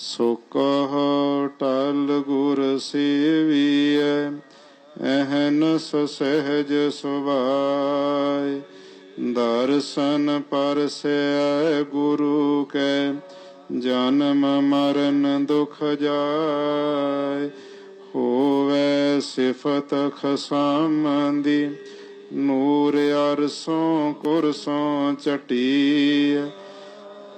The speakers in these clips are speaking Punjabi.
ਸੋ ਟਲ ਗੁਰ ਸੇਵੀਐ ਅਹਨਸ ਸਹਿਜ ਸੁਭਾਈ ਦਰਸ਼ਨ ਪਰਸੈ ਗੁਰੂ ਕੈ, ਜਨਮ ਮਰਨ ਦੁਖ ਜਾਏ ਹੋਵੇ ਸਿਫਤ ਖਸਮੰਦੀ, ਨੂਰ ਅਰਸੋਂ ਕੁਰਸੋਂ ਚਟੀ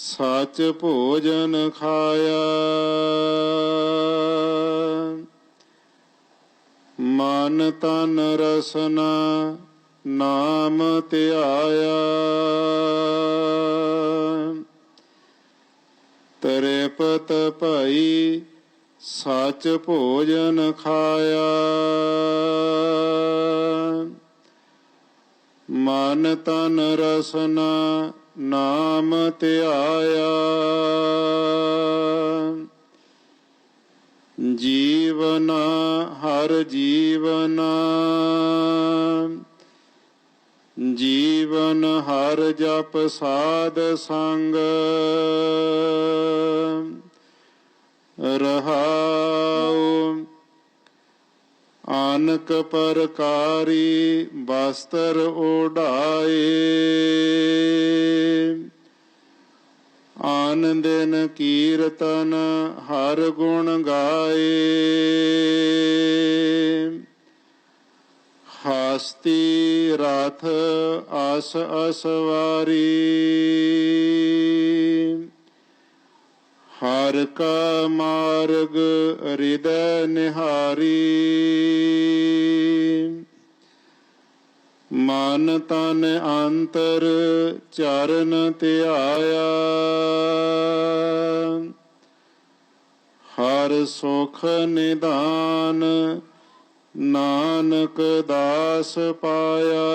ਸਚ ਭੋਜਨ ਖਾਇਆ। ਮਨ ਤਨ ਰਸਨਾ ਨਾਮ ਧਿਆਇਆ। ਪਤ ਭਈ ਸਚ ਭੋਜਨ ਖਾਇਆ। ਮਨ ਤਨ ਰਸਨਾ ਨਾਮ ਧਿਆਇਆ ਜੀਵਨਾ ਹਰ ਜੀਵਨਾ। ਜੀਵਨ ਹਰ ਜਪ ਸਾਧ ਸੰਗ। ਰਹਾਉ ਆਨਕ ਪਰਕਾਰੀ ਬਸਤਰ ਓਢਾਏ ਆਨੰਦਨ ਕੀਰਤਨ ਹਰ ਗੁਣ ਗਾਏ। ਹਾਸਤੀ ਰਥ ਆਸ ਅਸਵਾਰੀ। ਹਰ ਕਾ ਮਾਰਗ ਹਿਰਦੈ ਨਿਹਾਰੀ। ਮਨ ਤਨ ਅੰਤਰ ਚਰਨ ਧਿਆਇਆ। ਹਰ ਸੁਖ ਨਿਦਾਨ ਨਾਨਕ ਦਾਸ ਪਾਇਆ।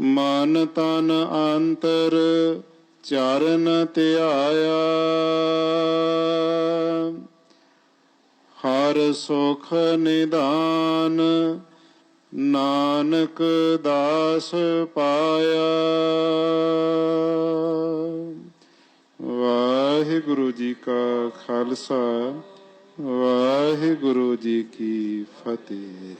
ਮਨ ਤਨ ਅੰਤਰ ਚਰਨ ਧਿਆਇਆ ਹਰ ਸੁਖ ਨਿਦਾਨ ਨਾਨਕ ਦਾਸ ਪਾਇਆ। ਵਾਹਿਗੁਰੂ ਜੀ ਕਾ ਖਾਲਸਾ, ਵਾਹਿਗੁਰੂ ਜੀ ਕੀ ਫਤਿਹ।